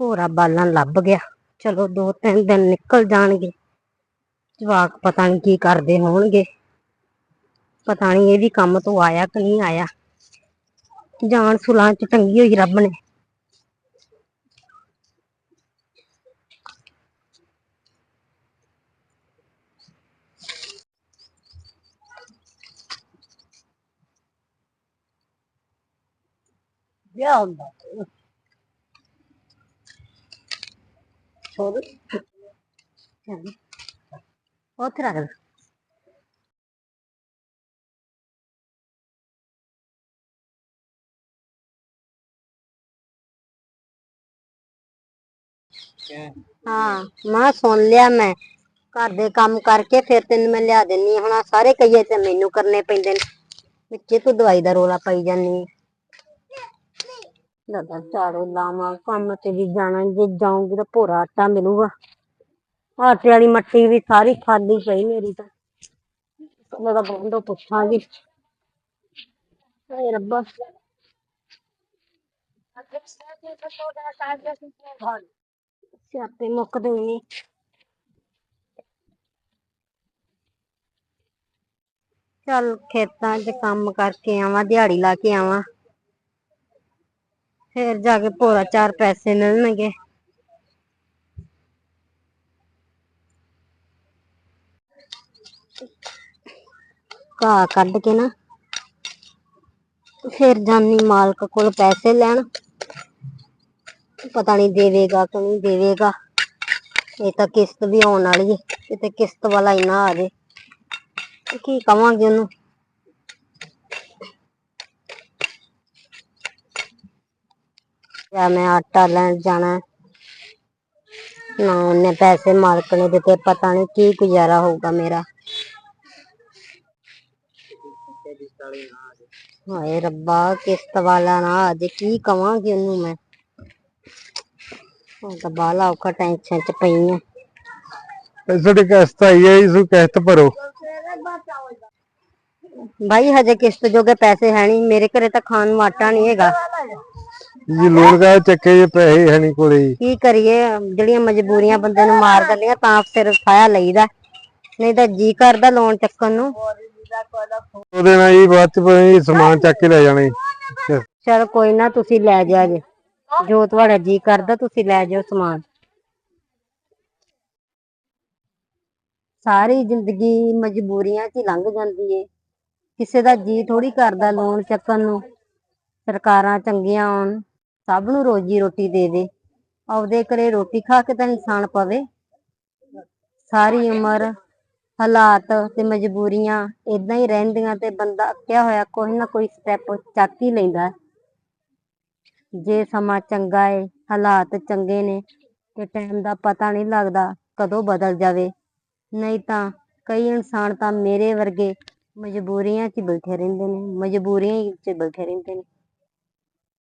ਭੋਰਾ ਬਾਲਣ ਲੱਭ ਗਿਆ। ਚਲੋ ਦੋ ਤਿੰਨ ਦਿਨ ਨਿਕਲ ਜਾਣਗੇ। ਜਵਾਕ ਪਤਾ ਨਹੀਂ ਕੀ ਕਰਦੇ ਹੋਣਗੇ। ਪਤਾ ਨਹੀਂ ਇਹ ਵੀ ਕੰਮ ਤੋਂ ਆਇਆ ਕਿ ਨਹੀਂ ਆਇਆ। ਜਾਨ ਸੁਲਾਂ ਚ ਟੰਗੀ ਹੋਈ ਰੱਬ ਨੇ। ਵਿਆਹ ਹੁੰਦਾ। ਛੋੜ ਉੱਥੇ ਰੱਖ ਦੇ। ਹਾਂ, ਮੈਂ ਸੁਣ ਲਿਆ ਮੈਂ। ਘਰ ਦੇ ਕੰਮ ਕਰਕੇ ਫਿਰ ਤੈਨੂੰ ਮੈਂ ਲਿਆ ਦਿੰਨੀ ਆ। ਹੁਣ ਆਹ ਸਾਰੇ ਕਹੀਏ ਤੇ ਮੈਨੂੰ ਕਰਨੇ ਪੈਂਦੇ ਨੇ। ਵਿੱਚੇ ਤੂੰ ਦਵਾਈ ਦਾ ਰੋਲਾ ਪਾਈ ਜਾਂਦੀ ਦਾਦਾ ਝਾੜੂ ਲਾਵਾਂ, ਕੰਮ ਤੇ ਵੀ ਜਾਣਾ, ਜੇ ਜਾਊਂਗੀ ਤਾਂ ਭੋਰਾ ਆਟਾ ਮਿਲੂਗਾ। ਆਟੇ ਵਾਲੀ ਮੱਟੀ ਵੀ ਸਾਰੀ ਖਾਲੀ ਪਈ ਮੇਰੀ ਤਾਂ। ਮੈਂ ਤਾਂ ਬੰਦੋ ਪੁੱਛਾਂਗੀ। ਹਾਏ ਰੱਬਾ। ਸਿਆਪੇ ਮੁੱਕਦੇ ਹੀ ਨਹੀਂ। ਚੱਲ ਖੇਤਾਂ 'ਚ ਕੰਮ ਕਰਕੇ ਆਵਾਂ, ਦਿਹਾੜੀ ਲਾ ਕੇ ਆਵਾਂ। ਫਿਰ ਜਾ ਕੇ ਭੋਰਾ ਚਾਰ ਪੈਸੇ ਮਿਲਣਗੇ ਘਾਹ ਕੱਢ ਕੇ ਨਾ ਫਿਰ ਜਾਨੀ ਮਾਲਕ ਕੋਲ ਪੈਸੇ ਲੈਣ। ਪਤਾ ਨਹੀਂ ਦੇਵੇਗਾ ਕਿ ਨਹੀਂ ਦੇਵੇਗਾ। ਇਹ ਤਾਂ ਕਿਸ਼ਤ ਵੀ ਆਉਣ ਵਾਲੀ ਹੈ ਕਿਤੇ ਕਿਸ਼ਤ ਵਾਲਾ ਹੀ ਨਾ ਆ ਜੇ। ਕੀ ਕਵਾਂਗੇ ਉਹਨੂੰ? ਜਾਂ ਮੈਂ ਆਟਾ ਲੈਣ ਜਾਣਾ। ਨਾ ਉਹਨੇ ਪੈਸੇ ਮਾਲਕ ਨੇ ਦਿੱਤੇ ਪਤਾ ਨਹੀਂ ਕੀ ਗੁਜ਼ਾਰਾ ਹੋਊਗਾ ਮੇਰਾ। ਹਾਏ ਰੱਬਾ ਕਿਸ਼ਤ ਵਾਲਾ ਨਾ ਅੱਜ ਕੀ ਕਵਾਂਗੀ ਉਹਨੂੰ ਮੈਂ? ਹੁਣ ਤਾਂ ਬਾਹਲਾ ਔਖਾ ਟੈਨਸ਼ਨ ਚ ਪਈ ਆ ਤੁਹਾਡੀ ਕਿਸ਼ਤ ਆਈ ਹੈ ਇਸ ਨੂੰ ਕਿਸ਼ਤ ਭਰੋ। ਭਾਈ ਹਜੇ ਕਿਸ਼ਤ ਜੋਗੇ ਪੈਸੇ ਹੈ ਨਹੀਂ ਮੇਰੇ ਘਰੇ ਤਾਂ ਖਾਣ ਨੂੰ ਆਟਾ ਨਹੀਂ ਹੈਗਾ। ਜੀ ਲੋਨ ਕਾ ਚੱਕੇ ਜੇ ਪੈਸੇ ਹੈ ਨਹੀਂ ਕੋਲੇ ਜੀ। ਕੀ ਕਰੀਏ ਜਿਹੜੀਆਂ ਮਜਬੂਰੀਆਂ ਬੰਦੇ ਨੂੰ ਮਾਰ ਦਿੰਦੀਆਂ ਤਾਂ ਸਿਰ ਫਾਇਆ ਲਈਦਾ। ਨਹੀਂ ਤਾਂ ਜੀ ਕਰਦਾ ਲੋਨ ਚੱਕਣ ਨੂੰ। ਉਹਦੇ ਨਾਲ ਜੀ ਬਾਅਦ ਚ ਪਤਾ ਨੀ ਸਮਾਨ ਚੱਕ ਕੇ ਲੈ ਜਾਣਾ। ਜੀ ਚਲ ਕੋਈ ਨਾ ਤੁਸੀਂ ਲੈ ਜਾ ਜੇ। ਜੋ ਤੁਹਾਡਾ ਜੀ ਕਰਦਾ ਤੁਸੀਂ ਲੈ ਜਾਓ ਸਮਾਨ। ਸਾਰੀ ਜ਼ਿੰਦਗੀ ਮਜਬੂਰੀਆਂ 'ਚ ਹੀ ਲੰਘ ਜਾਂਦੀ ਏ। ਕਿਸੇ ਦਾ ਜੀ ਥੋੜੀ ਕਰਦਾ ਲੋਨ ਚੱਕਣ ਨੂੰ। ਸਰਕਾਰਾਂ ਚੰਗੀਆਂ ਆਉਣ। ਸਭ ਨੂੰ ਰੋਜੀ ਰੋਟੀ ਦੇ ਦੇ। ਆਪਦੇ ਘਰੇ ਰੋਟੀ ਖਾ ਕੇ ਤਾਂ ਇਨਸਾਨ ਪਵੇ। ਸਾਰੀ ਉਮਰ ਹਾਲਾਤ ਤੇ ਮਜਬੂਰੀਆਂ ਇਦਾਂ ਹੀ ਰਹਿੰਦੀਆਂ ਤੇ ਬੰਦਾ ਅੱਕਿਆ ਹੋਇਆ ਕੋਈ ਨਾ ਕੋਈ ਸਟੈਪ ਚੱਕ ਹੀ ਲੈਂਦਾ। ਜੇ ਸਮਾਂ ਚੰਗਾ ਏ ਹਾਲਾਤ ਚੰਗੇ ਨੇ ਤੇ ਟਾਈਮ ਦਾ ਪਤਾ ਨਹੀਂ ਲੱਗਦਾ ਕਦੋਂ ਬਦਲ ਜਾਵੇ। ਨਹੀਂ ਤਾਂ ਕਈ ਇਨਸਾਨ ਤਾਂ ਮੇਰੇ ਵਰਗੇ ਮਜਬੂਰੀਆਂ 'ਚ ਬੈਠੇ ਰਹਿੰਦੇ ਨੇ ਮਜਬੂਰੀਆਂ 'ਚ ਬੈਠੇ ਰਹਿੰਦੇ ਨੇ।